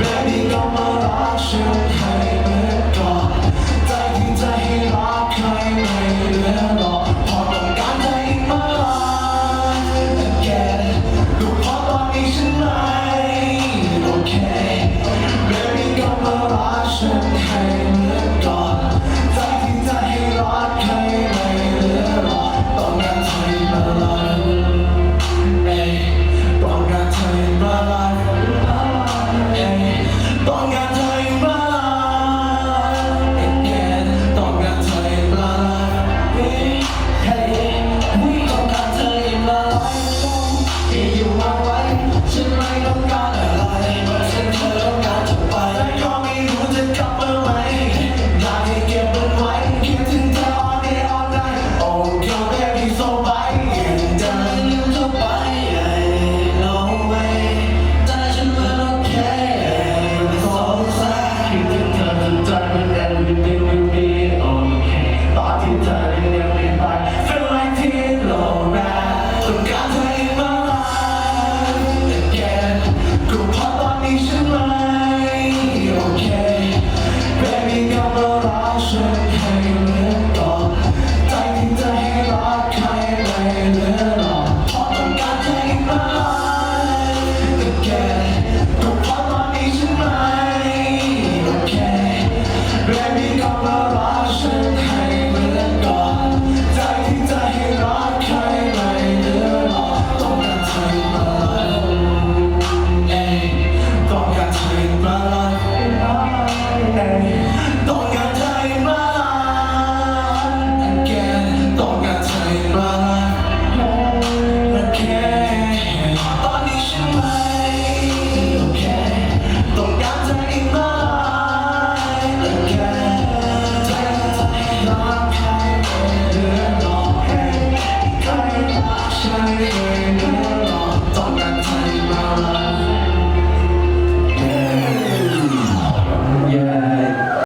Baby ก็มารักฉันให้เหมือนก่อนใจที่จะให้รักใครไม่เหลือหรอกพอต้องการใจมารัก again รู้เพราะตอนนี้ฉันไม่โอเค Baby ก็มารักฉันให Don't get time. passion.